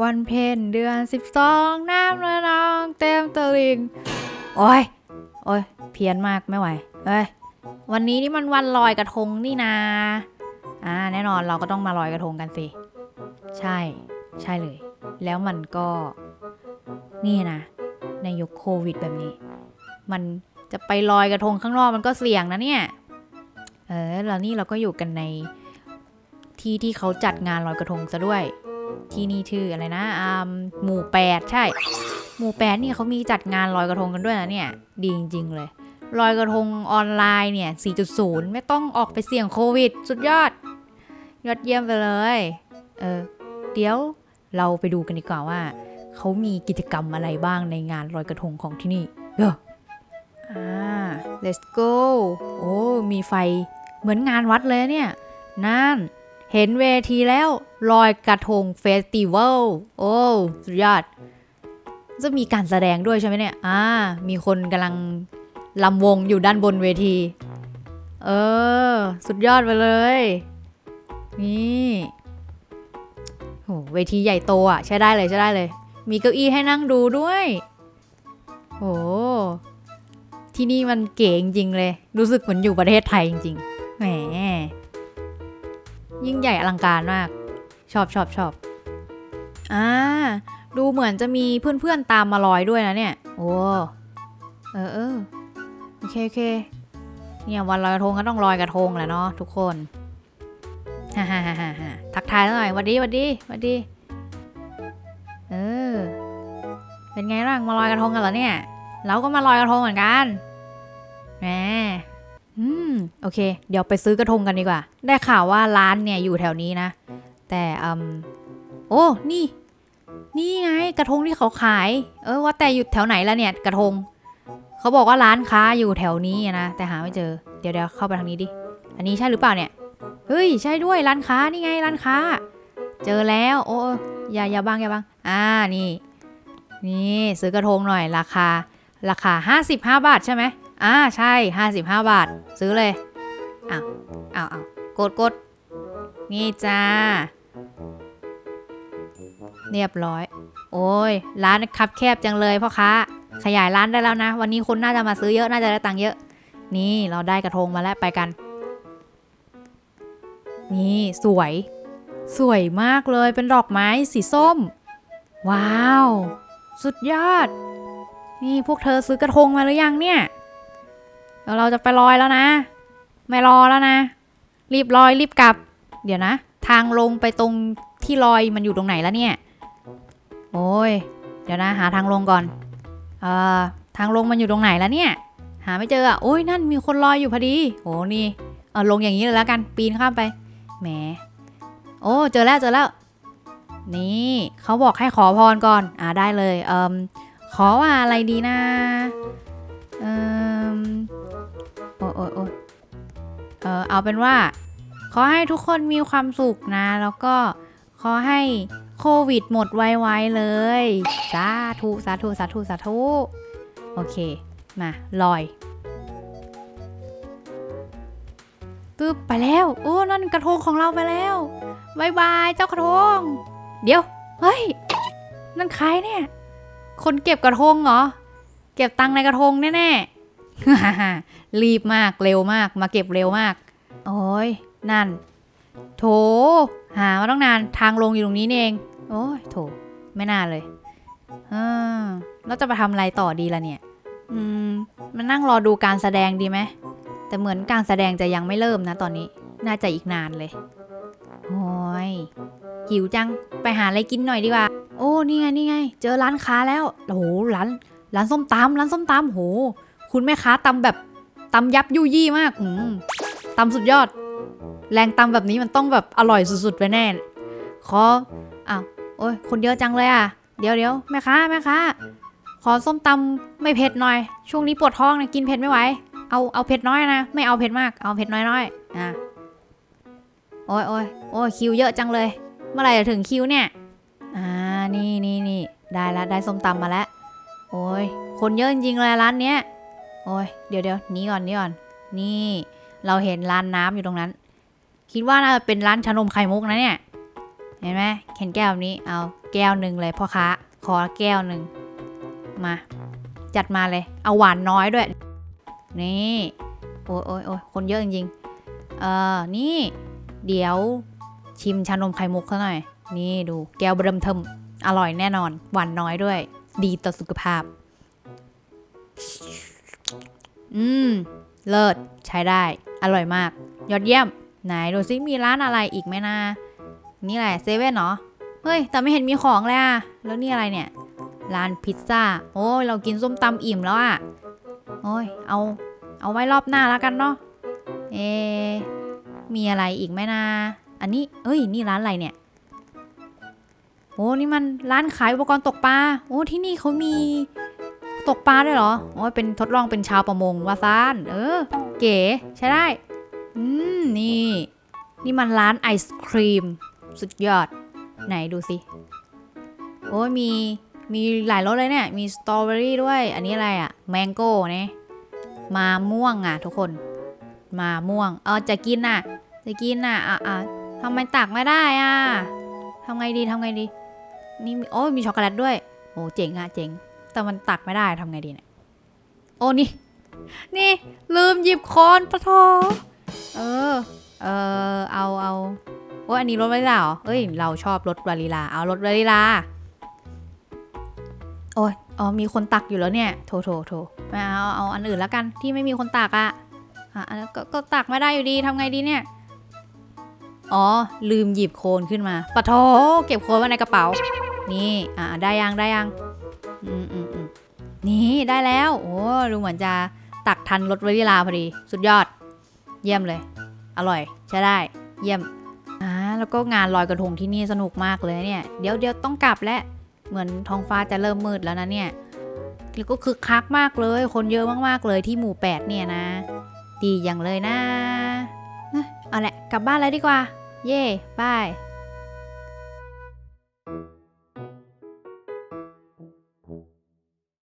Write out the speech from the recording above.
วันเพ็ญเดือนสิบสองน้ำละนองเต็มตลิง โอ้ย โอ้ย เพี้ยนมากไม่ไหวเอ้ย วันนี้นี่มันวันลอยกระทงนี่นาอ่าแน่นอนเราก็ต้องมาลอยกระทงกันสิ ใช่ ใช่เลย แล้วมันก็ นี่นะ ในยุคโควิดแบบนี้ มันจะไปลอยกระทงข้างนอกมันก็เสี่ยงนะเนี่ย เออแล้วนี่เราก็อยู่กันใน ที่ที่เขาจัดงานลอยกระทงซะด้วย ที่นี่ชื่ออะไรนะอ่าหมู่แปดใช่ หมู่แปดนี่เขามีจัดงานลอยกระทงกันด้วยนะเนี่ย ดีจริง ๆ เลยลอยกระทงออนไลน์เนี่ย 4.0 ไม่ต้องออกไปเสี่ยงโควิด สุดยอด ยอดเยี่ยมไปเลย เออ เดี๋ยวเราไปดูกันดีกว่าว่า เขามีกิจกรรมอะไรบ้างในงานลอยกระทงของที่นี่เอออ่า let's go โอ้ มีไฟเหมือนงานวัดเลยเนี่ย นั่น เห็นเวทีแล้วลอยกระทงเฟสติวัล โอ้สุดยอด จะมีการแสดงด้วยใช่ไหมเนี่ย อ่า มีคนกำลังลำวงอยู่ด้านบนเวที เออ สุดยอดไปเลย นี่โหเวทีใหญ่โตอะ ใช้ได้เลยใช้ได้เลย มีเก้าอี้ให้นั่งดูด้วยโหที่นี่มันเก๋จริงๆเลย รู้สึกเหมือนอยู่ประเทศไทยจริงๆ ยิ่งใหญ่อลังการมาก ชอบชอบชอบอ่าดูเหมือนจะมีเพื่อนๆตามมาลอยด้วยนะเนี่ย โอ้เออเออโอเคโอเคเนี่ยวันลอยกระทงก็ต้องลอยกระทงแหละเนาะทุกคนฮ่าฮ่าฮ่าฮ่าทักทายหน่อยวัดดีวัดดีวัดดี เออ เป็นไงบ้างมาลอยกระทงกันเหรอเนี่ย เราก็มาลอยกระทงเหมือนกันแหม อืม โอเค เดี๋ยวไปซื้อกระทงกันดีกว่า ได้ข่าวว่าร้านเนี่ยอยู่แถวนี้นะ แต่อืมโอ้ นี่ นี่ไงกระทงที่เขาขาย เออ ว่าแต่อยู่แถวไหนแล้วเนี่ย กระทง เขาบอกว่าร้านค้าอยู่แถวนี้นะ แต่หาไม่เจอ เดี๋ยวเดี๋ยวเข้าไปทางนี้ดิ อันนี้ใช่หรือเปล่าเนี่ย เฮ้ย ใช่ด้วยร้านค้านี่ไงร้านค้า เจอแล้ว โอ้อย่าอย่าบังอย่าบัง อ่า นี่ นี่ซื้อกระทงหน่อยราคา ราคา 55 บาทใช่ไหม อ่าใช่ 55 บาท ซื้อเลยอ้าวอ้าวอ้าวกดกดนี่จ้า เรียบร้อย โอ้ย ร้านคับแคบจังเลยพ่อค้า ขยายร้านได้แล้วนะ วันนี้คนน่าจะมาซื้อเยอะน่าจะได้ตังค์เยอะ นี่เราได้กระทงมาแล้วไปกัน นี่สวย สวยมากเลยเป็นดอกไม้สีส้ม ว้าว สุดยอด นี่พวกเธอซื้อกระทงมาหรือยังเนี่ย ดี๋ยวเราจะไปลอยแล้วนะ ไม่รอแล้วนะ รีบลอยรีบกลับ เดี๋ยวนะ ทางลงไปตรงที่ลอยมันอยู่ตรงไหนแล้วเนี่ย โอ้ย เดี๋ยวนะ หาทางลงก่อน เอ่อ ทางลงมันอยู่ตรงไหนแล้วเนี่ย หาไม่เจออะโอ้ยนั่นมีคนลอยอยู่พอดี โอ้นี่ เออลงอย่างนี้เลยแล้วกัน ปีนข้ามไป แหม โอ้เจอแล้วเจอแล้ว นี่เขาบอกให้ขอพรก่อน อ่าได้เลย เอ่มขอว่าอะไรดีนะ เอ่ม โอ้ยโอ้ยโอ้ยเออเอาเป็นว่า ขอให้ทุกคนมีความสุขนะ แล้วก็ขอให้โควิดหมดไวๆเลย สาธุสาธุสาธุสาธุโอเค มาลอยตึ๊บไปแล้ว โอ้นั่นกระทงของเราไปแล้วบายบายเจ้ากระทง เดี๋ยว เฮ้ย นั่นใครเนี่ย คนเก็บกระทงเหรอ เก็บตังในกระทงแน่ๆ รีบมากเร็วมากมาเก็บเร็วมาก โอ้ยนั่น โถ หามาต้องนานทางลงอยู่ตรงนี้นี่เอง โอ้ยโถ ไม่น่าเลยเออแล้วจะไปทำอะไรต่อดีล่ะเนี่ย อืมมานั่งรอดูการแสดงดีไหมแต่เหมือนการแสดงจะยังไม่เริ่มนะตอนนี้ น่าจะอีกนานเลยโอ้ยหิวจังไปหาอะไรกินหน่อยดีกว่า โอ้นี่ไงนี่ไง เจอร้านค้าแล้วโอ้โหร้านร้านส้มตำร้านส้มตำโห คุณแม่ค้าตำแบบตำยับยุยี่มากอืมตำสุดยอด แรงตำแบบนี้มันต้องแบบอร่อยสุดๆไปแน่ ขออ้าวโอ้ยคนเยอะจังเลยอะ เดี๋ยวเดี๋ยวแม่ค้าแม่ค้าขอส้มตำไม่เผ็ดหน่อย ช่วงนี้ปวดท้องนะกินเผ็ดไม่ไหว เอาเอาเผ็ดน้อยนะ ไม่เอาเผ็ดมาก เอาเผ็ดน้อยน้อยๆอะโอ้ยโอ้ยโอ้ยคิวเยอะจังเลย เมื่อไหร่จะถึงคิวเนี่ย อ่า นี่นี่นี่ได้ละได้ส้มตำมาแล้ว โอ้ย คนเยอะจริงๆเลยร้านเนี้ย โอ้ยเดี๋ยวเดี๋ยวนี้ก่อนนี้ก่อน นี่เราเห็นร้านน้ำอยู่ตรงนั้น คิดว่าน่าจะเป็นร้านชานมไข่มุกนะเนี่ย เห็นไหมเห็นแก้วนี้ เอาแก้วหนึ่งเลยพ่อค้า ขอแก้วหนึ่งมา จัดมาเลย เอาหวานน้อยด้วย นี่ โอ้ยโอ้ยโอ้ยคนเยอะจริงๆ เออ นี่ เดี๋ยวชิมชานมไข่มุกเขาหน่อย นี่ดูแก้วเบิ่มเทิมอร่อยแน่นอน หวานน้อยด้วย ดีต่อสุขภาพ อืม เลิศ ใช้ได้ อร่อยมาก ยอดเยี่ยม ไหนดูซิมีร้านอะไรอีกไหมนะ นี่แหละเซเว่นเหรอเฮ้ย แต่ไม่เห็นมีของเลยอะแล้วนี่อะไรเนี่ย ร้านพิซซ่า โอ้ย เรากินส้มตำอิ่มแล้วอะโอ้ย เอา เอาไว้รอบหน้าแล้วกันเนาะ เอ มีอะไรอีกไหมนะ อันนี้ เอ้ย นี่ร้านอะไรเนี่ย โอ้ นี่มันร้านขายอุปกรณ์ตกปลา โอ้ ที่นี่เขามี ตกปลาด้วยเหรออ้ยเป็นทดลองเป็นชาวประมงวาซานเออ เก๋ใช้ได้ อืม นี่ นี่มันร้านไอศครีม สุดยอด ไหนดูสิ โอ้ยมี มีหลายรสเลยเนี่ย มีสตรอเบอรี่ด้วย อันนี้อะไรอะแมงโก้เนี่ยมาม่วงอะทุกคน มาม่วง เออจะกินน่ะจะกินน่ะอะอะทำไมตักไม่ได้อะทำไงดีทำไงดี นี่มีโอ้ยมีช็อกโกแลตด้วยโอ้เจ๋งอะเจ๋ง แต่มันตักไม่ได้ทำไงดีเนี่ย โอ้นี่ นี่ลืมหยิบคอนปะโทเออ เออเอาเอาโอ้อันนี้รสวานิลาเหรอเอ้ย เราชอบรสวานิลา เอารสวานิลา โอ้ยอ๋อ มีคนตักอยู่แล้วเนี่ย โถโถโถไม่เอา เอาอันอื่นแล้วกันที่ไม่มีคนตักอะอะอันนั้นก็ก็ตักไม่ได้อยู่ดีทำไงดีเนี่ย อ๋อ ลืมหยิบโคนขึ้นมาปะโถเก็บโคนไว้ในกระเป๋า นี่ อะได้ยัง ได้ยัง อืมอืมอืมนี่ได้แล้ว โอ้ดูเหมือนจะตักทันรสวานิลาพอดี สุดยอด เยี่ยมเลย อร่อย ใช้ได้ เยี่ยมอ่าแล้วก็งานลอยกระทงที่นี่สนุกมากเลยเนี่ย เดี๋ยวเดี๋ยวต้องกลับแล้ว เหมือนท้องฟ้าจะเริ่มมืดแล้วนะเนี่ย แล้วก็คึกคักมากเลย คนเยอะมากๆเลยที่หมู่แปดเนี่ยนะ ดีอย่างเลยนะ เอ้ยเอาแหละ กลับบ้านเลยดีกว่า เย่บาย